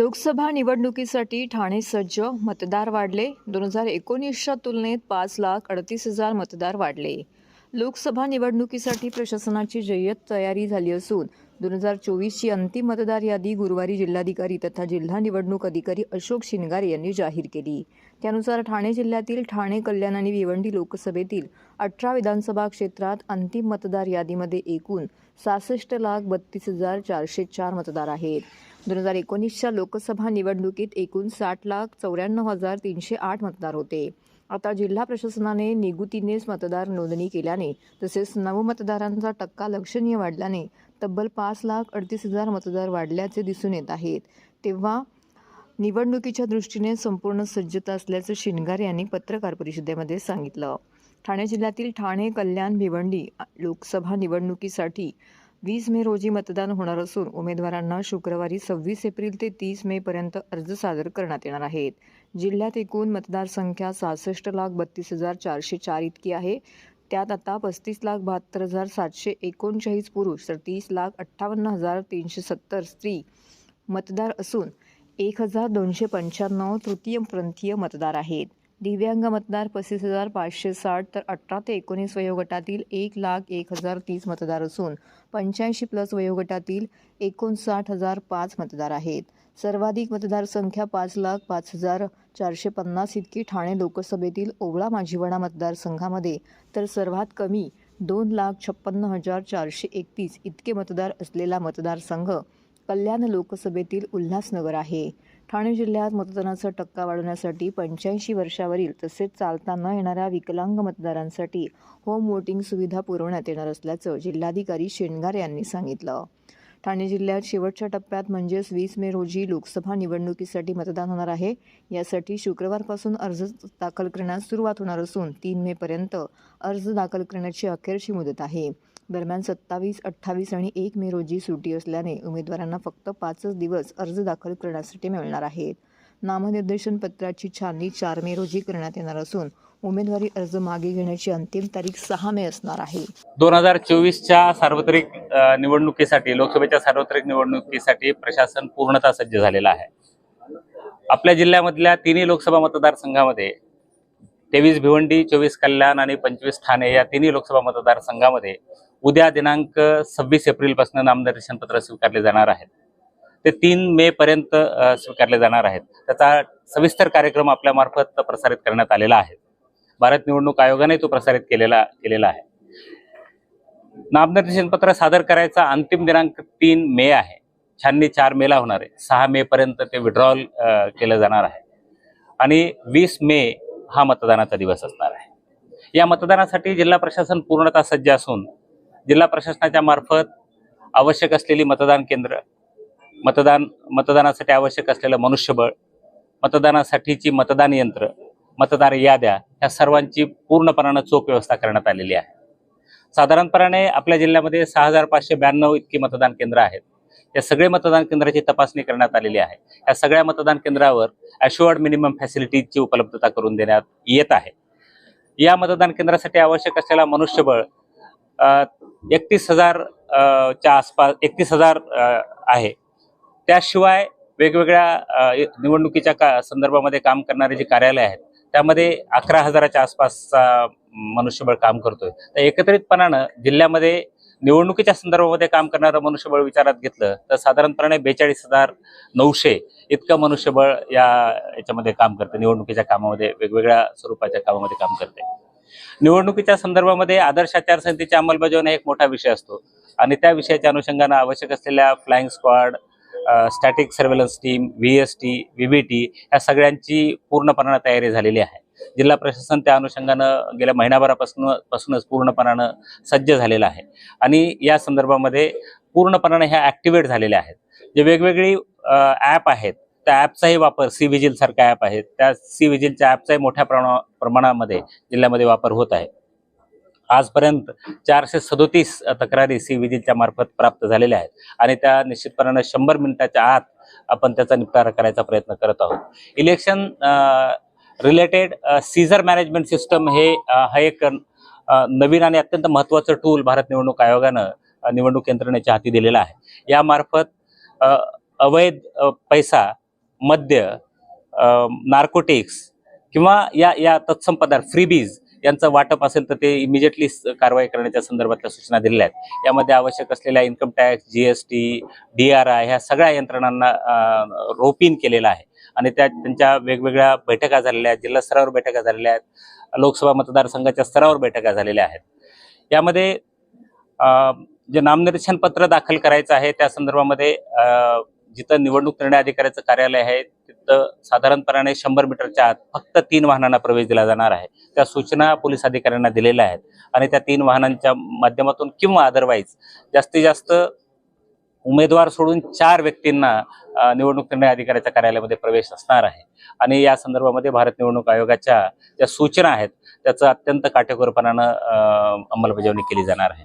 लोकसभा निवडणुकीसाठी ठाणे सज्ज मतदार वाढले. दोन हजार एकोणीसच्या तुलनेत पाच लाख अडतीस हजार मतदार वाढले. लोकसभा निवडणुकीसाठी प्रशासनाची जय्यत तयारी झाली असून दोन हजार चोवीसची अंतिम मतदार यादी गुरुवारी जिल्हाधिकारी तथा जिल्हा निवडणूक अधिकारी अशोक शिनगारे यांनी जाहीर केली. त्यानुसार ठाणे जिल्ह्यातील ठाणे कल्याण आणि भिवंडी लोकसभेतील अठरा विधानसभा क्षेत्रात अंतिम मतदार यादीमध्ये एकूण सहासष्ट लाख बत्तीस हजार चारशे चार मतदार आहेत. दोन हजार एकोणीसच्या लोकसभा निवडणुकीत एकूण साठ लाख चौऱ्याण्णव हजार तीनशे आठ मतदार होते. आता जिल्हा प्रशासनाने निगुतीनेच मतदार नोंदणी केल्याने तसेच नवमतदारांचा टक्का लक्षणीय वाढल्याने तब्बल पाच लाख अडतीस हजार मतदार वाढल्याचे दिसून येत आहेत. तेव्हा निवडणुकीच्या दृष्टीने संपूर्ण सज्जता असल्याचं शिनगार यांनी पत्रकार परिषदेमध्ये सांगितलं. ठाणे जिल्ह्यातील ठाणे कल्याण भिवंडी लोकसभा निवडणुकीसाठी वीस मे रोजी मतदान होणार असून उमेदवारांना शुक्रवारी सव्वीस एप्रिल ते तीस मे पर्यंत अर्ज सादर करण्यात येणार आहेत. जिल्ह्यात एकूण मतदारसंख्या सहासष्ट लाख बत्तीस हजार चारशे चार इतकी आहे. त्यात आता पस्तीस लाख बहात्तर हजार सातशे एकोणचाळीस पुरुष तर तीस लाख अठ्ठावन्न हजार तीनशे सत्तर स्त्री मतदार असून एक हजार दोनशे पंच्याण्णव तृतीयपंथीय मतदार आहेत. दिव्यांग मतदार पस्तीस हजार पाचशे साठ तर अठरा ते एकोणीस वयोगटातील एक लाख एक हजार तीस मतदार असून पंच्याऐंशी प्लस वयोगटातील एकोणसाठ हजार पाच मतदार आहेत. सर्वाधिक मतदारसंख्या पाच लाख पाच हजार चारशे पन्नास इतकी ठाणे लोकसभेतील ओवळा माझीवाडा मतदारसंघामध्ये तर सर्वात कमी दोन लाख छप्पन्न हजार चारशे एकतीस इतके मतदार असलेला मतदारसंघ कल्याण लोकसभेतील उल्हासनगर आहे. ठाणे जिल्ह्यात मतदानाचा टक्का वाढवण्यासाठी पंच्याऐंशी वर्षावरील तसेच चालता न येणाऱ्या विकलांग मतदारांसाठी होम वोटिंग सुविधा पुरवण्यात येणार असल्याचं जिल्हाधिकारी शेणगार यांनी सांगितलं. ठाणे जिल्ह्यात शेवटच्या टप्प्यात म्हणजेच वीस मे रोजी लोकसभा निवडणुकीसाठी मतदान होणार आहे. यासाठी शुक्रवारपासून अर्ज दाखल करण्यास सुरुवात होणार असून तीन मेपर्यंत अर्ज दाखल करण्याची अखेरची मुदत आहे. दरम्यान सत्तावीस अठ्ठावीस आणि एक मे रोजी सुटी असल्याने उमेदवारांना फक्त पाचच दिवस अर्ज दाखल करण्यासाठी मिळणार आहेत. नामनिर्देशन पत्राची छाननी चार मे रोजी करण्यात येणार असून उमेदवारी अर्ज मागे घेण्याची अंतिम तारीख सहा मे असणार आहे. दोन हजार चोवीसच्या सार्वत्रिक निवडणुकीसाठी लोकसभेच्या सार्वत्रिक निवडणुकीसाठी प्रशासन पूर्णतः सज्ज झालेलं आहे. आपल्या जिल्ह्यामधल्या तिन्ही लोकसभा मतदारसंघामध्ये तेवीस भिवंडी चोवीस कल्याण आणि पंचवीस ठाणे या तिन्ही लोकसभा मतदारसंघामध्ये उद्या दिनांक सव्वीस एप्रिलपासून नामनिर्देशन पत्र स्वीकारले जाणार आहेत. ते तीन मे पर्यंत स्वीकारले जाणार आहेत. त्याचा सविस्तर कार्यक्रम आपल्या मार्फत प्रसारित करण्यात आलेला आहे. भारत निवडणूक आयोगाने तो प्रसारित केलेला केलेला आहे. नामनिर्देशनपत्र सादर करायचा अंतिम दिनांक तीन मे आहे. छाननी चार मेला होणार आहे. सहा मे पर्यंत ते विड्रॉल केलं जाणार आहे. आणि वीस मे हा मतदानाचा दिवस असणार आहे. या मतदानासाठी जिल्हा प्रशासन पूर्णतः सज्ज असून जिल्हा प्रशासनाच्या मार्फत आवश्यक असलेली मतदान केंद्र मतदान मतदानासाठी आवश्यक असलेलं मनुष्यबळ मतदानासाठीची मतदान यंत्र मतदार याद्या ह्या सर्वांची पूर्णपणानं चोख व्यवस्था करण्यात आलेली आहे. साधारणपणे आपल्या जिल्ह्यामध्ये सहा हजार पाचशे ब्याण्णव इतकी मतदान केंद्र आहेत. या सगळे मतदान केंद्राची तपासणी करण्यात आलेली आहे. या सगळ्या मतदान केंद्रावर अशुअर्ड मिनिमम फॅसिलिटीजची उपलब्धता करून देण्यात येत आहे. या मतदान केंद्रासाठी आवश्यक असलेला मनुष्यबळ एकतीस हजार च्या आसपास एकतीस हजार आहे. त्याशिवाय वेगवेगळ्या निवडणुकीच्या का संदर्भामध्ये काम करणारे जे कार्यालय आहेत त्यामध्ये अकरा हजाराच्या आसपासचा मनुष्यबळ काम करतोय. तर एकत्रितपणानं जिल्ह्यामध्ये निवडणुकीच्या संदर्भामध्ये काम करणारं मनुष्यबळ विचारात घेतलं तर साधारणपणे बेचाळीस हजार नऊशे इतकं मनुष्यबळ या याच्यामध्ये काम करते निवडणुकीच्या कामामध्ये वेगवेगळ्या स्वरूपाच्या कामामध्ये काम करते निवडणुकीच्या संदर्भामध्ये आदर्श आचारसंहितेची अंमलबजावणी एक मोठा विषय असतो. आणि त्या विषयाच्या अनुषंगानं आवश्यक असलेल्या flying squad static surveillance team V S T V B T या सगळ्यांची पूर्णपणानं तयारी झालेली आहे. जिल्हा प्रशासन त्या अनुषंगानं गेल्या महिनाभरापासून पासूनच पूर्णपणानं सज्ज झालेलं आहे. आणि या संदर्भामध्ये पूर्णपणानं ह्या ॲक्टिवेट झालेल्या आहेत. जे वेगवेगळी ॲप आहेत त्या ॲपचाही वापर सी विजिल सारख्या ॲप आहेत. त्या सी विजिलच्या ॲपचाही मोठ्या प्रमा प्रमाणामध्ये जिल्ह्यामध्ये वापर होत आहे. आजपर्यंत चारशे सदोतीस तक्रारी सी विजिलच्या मार्फत प्राप्त झालेल्या आहेत. आणि त्या निश्चितपणानं शंभर मिनिटाच्या आत आपण त्याचा निपटारा करायचा प्रयत्न करत आहोत. Election related seizure management system हे हा एक नवीन आणि अत्यंत महत्त्वाचं टूल भारत निवडणूक आयोगानं निवडणूक यंत्रणेच्या हाती दिलेलं आहे. यामार्फत अवैध पैसा मद्य नार्कोटिक्स किंवा या या तत्सम पदार्थ फ्रीबीज यांचं वाटप असेल तर ते इमिजिएटली कारवाई करण्याच्या संदर्भातल्या सूचना दिलेल्या आहेत. यामध्ये आवश्यक असलेल्या income tax GST D R I ह्या सगळ्या यंत्रणांना रोपीन केलेलं आहे. आणि त्या त्यांच्या वेगवेगळ्या बैठका झालेल्या आहेत जिल्हा स्तरावर बैठका झालेल्या आहेत लोकसभा मतदारसंघाच्या स्तरावर बैठका झालेल्या आहेत. यामध्ये जे नामनिर्देशन पत्र दाखल करायचं आहे त्या संदर्भामध्ये जिथं निवडणूक निर्णय अधिकाऱ्याचं कार्यालय आहे तिथं साधारणपणाने शंभर मीटरच्या आत फक्त तीन वाहनांना प्रवेश दिला जाणार आहे. त्या सूचना पोलीस अधिकाऱ्यांना दिलेल्या आहेत आणि त्या तीन वाहनांच्या माध्यमातून किंवा अदरवाईज जास्तीत जास्त उमेदवार सोडून चार व्यक्तींना निवडणूक निर्णय अधिकाऱ्याच्या कार्यालयामध्ये प्रवेश असणार आहे. आणि या संदर्भामध्ये भारत निवडणूक आयोगाच्या ज्या सूचना आहेत त्याचं अत्यंत काटेकोरपणानं अंमलबजावणी केली जाणार आहे.